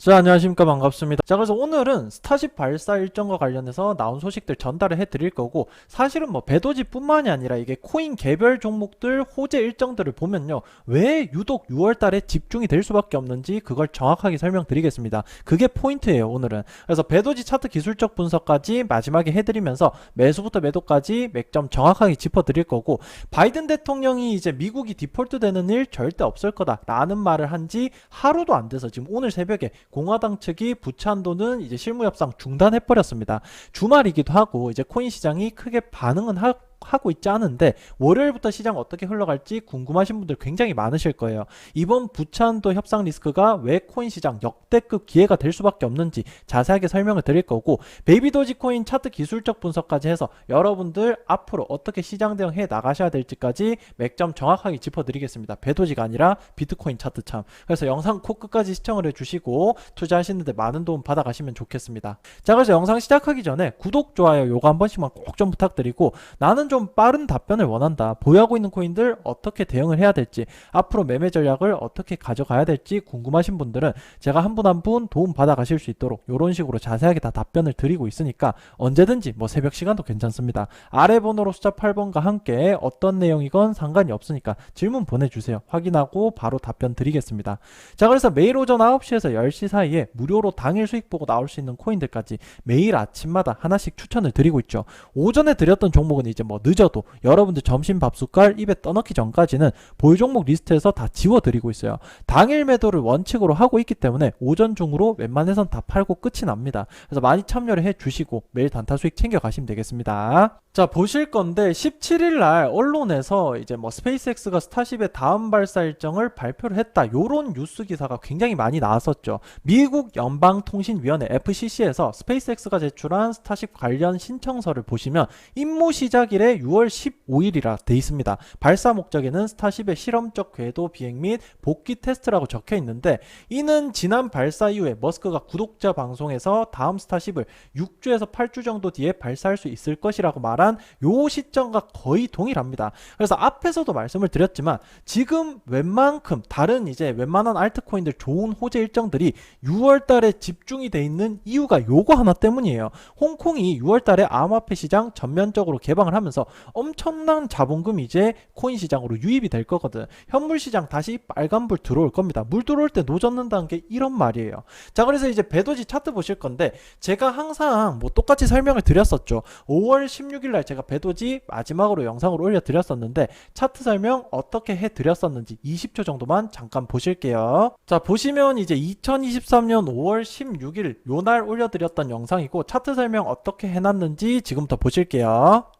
자, 안녕하십니까. 반갑습니다. 자, 그래서 오늘은 스타쉽 발사 일정과 관련해서 나온 소식들 전달을 해 드릴 거고, 사실은 뭐 배도지 뿐만이 아니라 이게 코인 개별 종목들 호재 일정들을 보면요. 왜 유독 6월 달에 집중이 될 수밖에 없는지 그걸 정확하게 설명드리겠습니다. 그게 포인트예요, 오늘은. 그래서 배도지 차트 기술적 분석까지 마지막에 해드리면서 매수부터 매도까지 맥점 정확하게 짚어 드릴 거고, 바이든 대통령이 이제 미국이 디폴트 되는 일 절대 없을 거다 라는 말을 한 지 하루도 안 돼서 지금 오늘 새벽에 공화당 측이 부찬도는 이제 실무 협상 중단해 버렸습니다. 주말이기도 하고 이제 코인 시장이 크게 반응은 하, 하고 있지 않은데 월요일부터 시장 어떻게 흘러갈지 궁금하신 분들 굉장히 많으실 거예요. 이번 부찬도 협상 리스크가 왜 코인 시장 역대급 기회가 될 수밖에 없는지 자세하게 설명을 드릴 거고 베이비 도지코인 차트 기술적 분석까지 해서 여러분들 앞으로 어떻게 시장 대응해 나가셔야 될지까지 맥점 정확하게 짚어드리겠습니다. 배도지가 아니라 비트코인 차트 참. 그래서 영상 코 끝까지 시청을 해주시고 투자하시는데 많은 도움 받아가시면 좋겠습니다. 자 그래서 영상 시작하기 전에 구독, 좋아요 요거 한 번씩만 꼭 좀 부탁드리고 나는 좀 빠른 답변을 원한다. 보유하고 있는 코인들 어떻게 대응을 해야 될지 앞으로 매매 전략을 어떻게 가져가야 될지 궁금하신 분들은 제가 한 분 한 분 도움 받아 가실 수 있도록 이런 식으로 자세하게 다 답변을 드리고 있으니까 언제든지 뭐 새벽 시간도 괜찮습니다. 아래 번호로 숫자 8번과 함께 어떤 내용이건 상관이 없으니까 질문 보내주세요. 확인하고 바로 답변 드리겠습니다. 자 그래서 매일 오전 9시에서 10시 사이에 무료로 당일 수익 보고 나올 수 있는 코인들까지 매일 아침마다 하나씩 추천을 드리고 있죠. 오전에 드렸던 종목은 이제 뭐 늦어도 여러분들 점심 밥 숟갈 입에 떠넣기 전까지는 보유 종목 리스트에서 다 지워드리고 있어요. 당일 매도를 원칙으로 하고 있기 때문에 오전 중으로 웬만해선 다 팔고 끝이 납니다. 그래서 많이 참여를 해 주시고 매일 단타 수익 챙겨 가시면 되겠습니다. 자 보실 건데 17일 날 언론에서 이제 뭐 스페이스X가 스타쉽의 다음 발사 일정을 발표를 했다. 요런 뉴스 기사가 굉장히 많이 나왔었죠. 미국 연방통신위원회 FCC에서 스페이스X가 제출한 스타쉽 관련 신청서를 보시면 임무 시작일에 6월 15일이라 돼 있습니다. 발사 목적에는 스타쉽의 실험적 궤도 비행 및 복귀 테스트라고 적혀 있는데 이는 지난 발사 이후에 머스크가 구독자 방송에서 다음 스타쉽을 6주에서 8주 정도 뒤에 발사할 수 있을 것이라고 말한 요 시점과 거의 동일합니다. 그래서 앞에서도 말씀을 드렸지만 지금 웬만큼 다른 이제 웬만한 알트코인들 좋은 호재 일정들이 6월 달에 집중이 돼 있는 이유가 요거 하나 때문이에요. 홍콩이 6월 달에 암호화폐 시장 전면적으로 개방을 하면서 엄청난 자본금이 이제 코인 시장으로 유입이 될 거거든. 현물 시장 다시 빨간불 들어올 겁니다. 물 들어올 때 노젓는다는 게 이런 말이에요. 자, 그래서 이제 배도지 차트 보실 건데 제가 항상 뭐 똑같이 설명을 드렸었죠. 5월 16일 날 제가 배도지 마지막으로 영상을 올려드렸었는데 차트 설명 어떻게 해드렸었는지 20초 정도만 잠깐 보실게요. 자, 보시면 이제 2023년 5월 16일 요날 올려드렸던 영상이고 차트 설명 어떻게 해놨는지 지금부터 보실게요.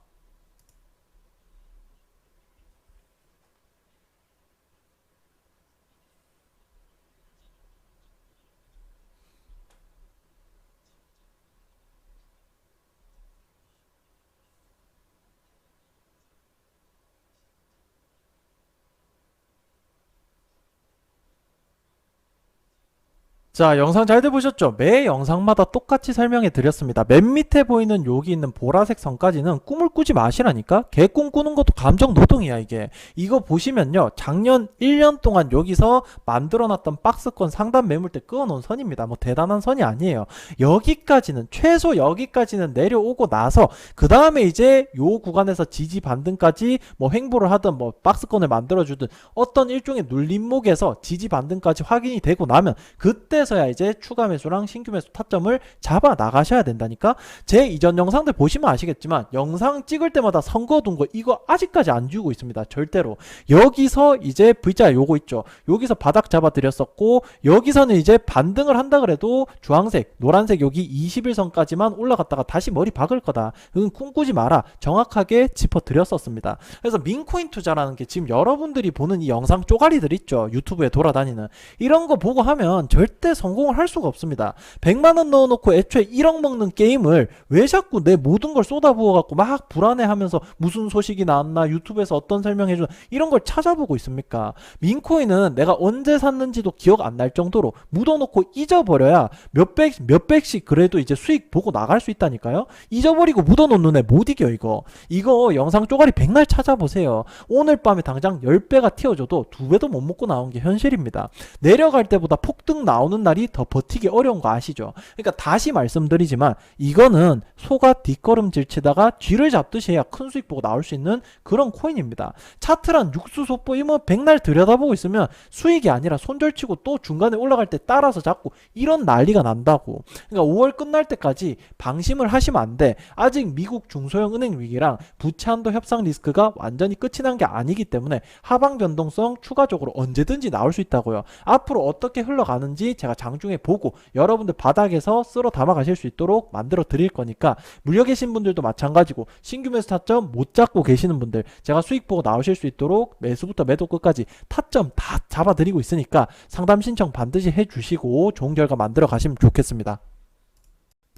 자, 영상 잘들 보셨죠? 매 영상마다 똑같이 설명해 드렸습니다. 맨 밑에 보이는 여기 있는 보라색 선까지는 꿈을 꾸지 마시라니까? 개꿈 꾸는 것도 감정 노동이야, 이게. 이거 보시면요. 작년 1년 동안 여기서 만들어놨던 박스권 상단 매물대 끊어놓은 선입니다. 뭐 대단한 선이 아니에요. 여기까지는, 최소 여기까지는 내려오고 나서, 그 다음에 이제 요 구간에서 지지 반등까지 뭐 횡보를 하든 뭐 박스권을 만들어주든 어떤 일종의 눌림목에서 지지 반등까지 확인이 되고 나면 그때 서야 이제 추가 매수랑 신규 매수 타점을 잡아 나가셔야 된다니까? 제 이전 영상들 보시면 아시겠지만 영상 찍을 때마다 선거 둔 거 이거 아직까지 안 지우고 있습니다 절대로. 여기서 이제 V자 요거 있죠. 여기서 바닥 잡아 드렸었고 여기서는 이제 반등을 한다 그래도 주황색 노란색 여기 21선까지만 올라갔다가 다시 머리 박을 거다. 그건 꿈꾸지 마라. 정확하게 짚어 드렸었습니다. 그래서 민코인 투자라는 게 지금 여러분들이 보는 이 영상 쪼가리들 있죠. 유튜브에 돌아다니는. 이런 거 보고 하면 절대 성공을 할 수가 없습니다. 100만 원 넣어놓고 애초에 1억 먹는 게임을 왜 자꾸 내 모든 걸 쏟아부어 갖고 막 불안해하면서 무슨 소식이 나왔나 유튜브에서 어떤 설명해 주나 이런 걸 찾아보고 있습니까? 민코인은 내가 언제 샀는지도 기억 안 날 정도로 묻어놓고 잊어버려야 몇백 몇백씩 그래도 이제 수익 보고 나갈 수 있다니까요. 잊어버리고 묻어놓는 애 못 이겨 이거. 이거 영상 쪼가리 백날 찾아보세요. 오늘 밤에 당장 10배가 튀어줘도 두 배도 못 먹고 나온 게 현실입니다. 내려갈 때보다 폭등 나오는 오는 날이 더 버티기 어려운 거 아시죠? 그러니까 다시 말씀드리지만 이거는 소가 뒷걸음질 치다가 쥐를 잡듯이 해야 큰 수익 보고 나올 수 있는 그런 코인입니다. 차트란 육수 속보 이뭐 백날 들여다보고 있으면 수익이 아니라 손절치고 또 중간에 올라갈 때 따라서 잡고 이런 난리가 난다고. 그러니까 5월 끝날 때까지 방심을 하시면 안 돼. 아직 미국 중소형 은행 위기랑 부채 한도 협상 리스크가 완전히 끝이 난 게 아니기 때문에 하방 변동성 추가적으로 언제든지 나올 수 있다고요. 앞으로 어떻게 흘러가는지 제가 장중에 보고 여러분들 바닥에서 쓸어 담아 가실 수 있도록 만들어 드릴 거니까 물려 계신 분들도 마찬가지고 신규 매수 타점 못 잡고 계시는 분들 제가 수익 보고 나오실 수 있도록 매수부터 매도 끝까지 타점 다 잡아 드리고 있으니까 상담 신청 반드시 해 주시고 좋은 결과 만들어 가시면 좋겠습니다.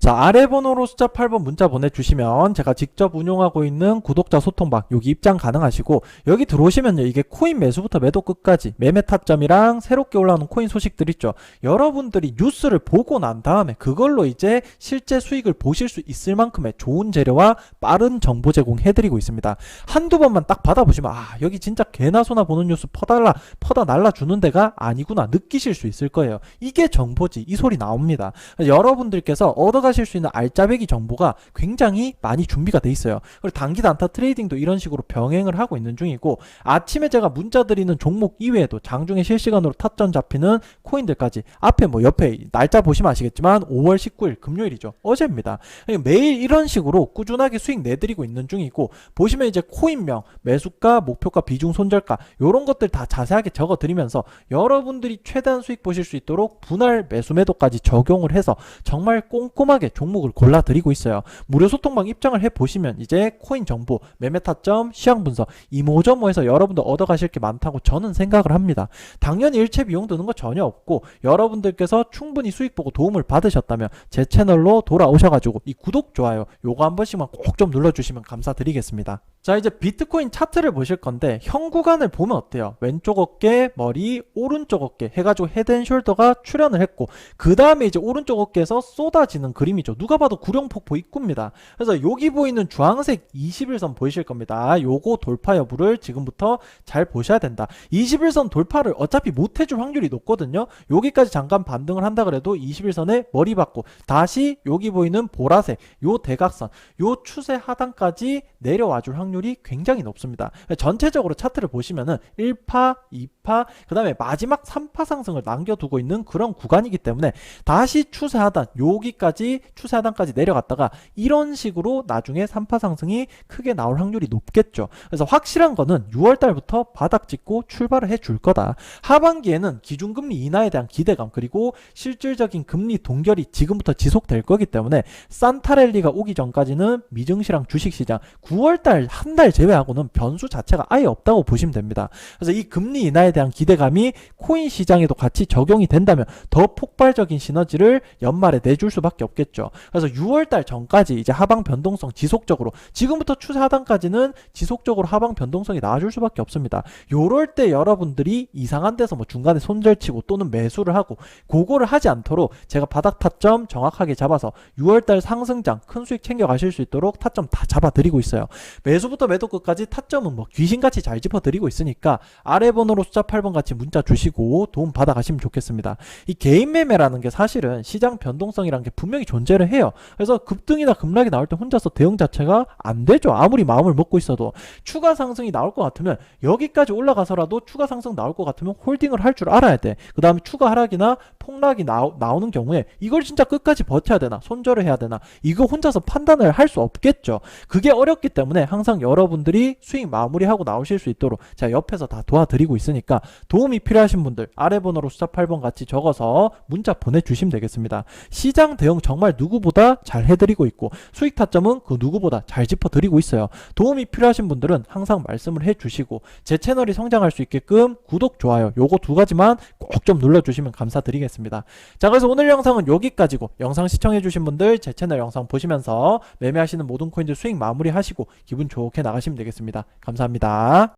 자, 아래 번호로 숫자 8번 문자 보내주시면 제가 직접 운용하고 있는 구독자 소통방 여기 입장 가능하시고 여기 들어오시면요. 이게 코인 매수부터 매도 끝까지 매매 타점이랑 새롭게 올라오는 코인 소식들 있죠? 여러분들이 뉴스를 보고 난 다음에 그걸로 이제 실제 수익을 보실 수 있을 만큼의 좋은 재료와 빠른 정보 제공해드리고 있습니다. 한두 번만 딱 받아보시면 아 여기 진짜 개나 소나 보는 뉴스 퍼달라 퍼다 날라주는 데가 아니구나 느끼실 수 있을 거예요. 이게 정보지. 이 소리 나옵니다. 여러분들께서 얻어가 실 수 있는 알짜배기 정보가 굉장히 많이 준비가 돼 있어요. 그리고 단기 단타 트레이딩도 이런 식으로 병행을 하고 있는 중이고 아침에 제가 문자 드리는 종목 이외에도 장중에 실시간으로 타점 잡히는 코인들까지 앞에 뭐 옆에 날짜 보시면 아시겠지만 5월 19일 금요일이죠. 어제입니다. 매일 이런 식으로 꾸준하게 수익 내드리고 있는 중이고 보시면 이제 코인명, 매수가, 목표가, 비중, 손절가 이런 것들 다 자세하게 적어 드리면서 여러분들이 최대한 수익 보실 수 있도록 분할 매수 매도까지 적용을 해서 정말 꼼꼼하게 종목을 골라 드리고 있어요. 무료 소통방 입장을 해 보시면 이제 코인 정보, 매매 타점, 시황 분석 이모저모해서 여러분들 얻어 가실 게 많다고 저는 생각을 합니다. 당연히 일체 비용 드는 거 전혀 없고 여러분들께서 충분히 수익 보고 도움을 받으셨다면 제 채널로 돌아오셔 가지고 이 구독, 좋아요 요거 한 번씩만 꼭 좀 눌러 주시면 감사드리겠습니다. 자 이제 비트코인 차트를 보실 건데 형 구간을 보면 어때요? 왼쪽 어깨, 머리, 오른쪽 어깨 해가지고 헤드앤숄더가 출현을 했고 그 다음에 이제 오른쪽 어깨에서 쏟아지는 그림이죠. 누가 봐도 구룡폭포 입구입니다. 그래서 여기 보이는 주황색 21선 보이실 겁니다. 요거 돌파 여부를 지금부터 잘 보셔야 된다. 21선 돌파를 어차피 못 해줄 확률이 높거든요. 여기까지 잠깐 반등을 한다 그래도 21선에 머리 받고 다시 여기 보이는 보라색 요 대각선 요 추세 하단까지 내려와 줄 확률이 굉장히 높습니다. 전체적으로 차트를 보시면은 1파, 2파, 그 다음에 마지막 3파 상승을 남겨두고 있는 그런 구간이기 때문에 다시 추세 하단 여기까지 추세 하단까지 내려갔다가 이런 식으로 나중에 3파 상승이 크게 나올 확률이 높겠죠. 그래서 확실한 거는 6월 달부터 바닥 찍고 출발을 해줄 거다. 하반기에는 기준금리 인하에 대한 기대감 그리고 실질적인 금리 동결이 지금부터 지속될 거기 때문에 산타랠리가 오기 전까지는 미증시랑 주식시장 9월 달한 달 제외하고는 변수 자체가 아예 없다고 보시면 됩니다. 그래서 이 금리 인하에 대한 기대감이 코인 시장에도 같이 적용이 된다면 더 폭발적인 시너지를 연말에 내줄 수밖에 없겠죠. 그래서 6월 달 전까지 이제 하방 변동성 지속적으로 지금부터 추세 하단까지는 지속적으로 하방 변동성이 나와줄 수밖에 없습니다. 요럴 때 여러분들이 이상한 데서 뭐 중간에 손절치고 또는 매수를 하고 그거를 하지 않도록 제가 바닥 타점 정확하게 잡아서 6월 달 상승장 큰 수익 챙겨 가실 수 있도록 타점 다 잡아 드리고 있어요. 매수 부터 매도 끝까지 타점은 뭐 귀신같이 잘 짚어 드리고 있으니까 아래 번호로 숫자 8번 같이 문자 주시고 도움 받아 가시면 좋겠습니다. 이 개인 매매라는 게 사실은 시장 변동성이라는 게 분명히 존재를 해요. 그래서 급등이나 급락이 나올 때 혼자서 대응 자체가 안 되죠. 아무리 마음을 먹고 있어도 추가 상승이 나올 것 같으면 여기까지 올라가서라도 추가 상승 나올 것 같으면 홀딩을 할 줄 알아야 돼. 그 다음에 추가 하락이나 폭락이 나오, 나오는 경우에 이걸 진짜 끝까지 버텨야 되나 손절을 해야 되나 이거 혼자서 판단을 할 수 없겠죠. 그게 어렵기 때문에 항상 여러분들이 수익 마무리하고 나오실 수 있도록 제가 옆에서 다 도와드리고 있으니까 도움이 필요하신 분들 아래 번호로 숫자 8번 같이 적어서 문자 보내주시면 되겠습니다. 시장 대응 정말 누구보다 잘 해드리고 있고 수익 타점은 그 누구보다 잘 짚어드리고 있어요. 도움이 필요하신 분들은 항상 말씀을 해주시고 제 채널이 성장할 수 있게끔 구독, 좋아요 요거 두 가지만 꼭 좀 눌러주시면 감사드리겠습니다. 자 그래서 오늘 영상은 여기까지고 영상 시청해주신 분들 제 채널 영상 보시면서 매매하시는 모든 코인들 수익 마무리 하시고 기분 좋게 나가시면 되겠습니다. 감사합니다.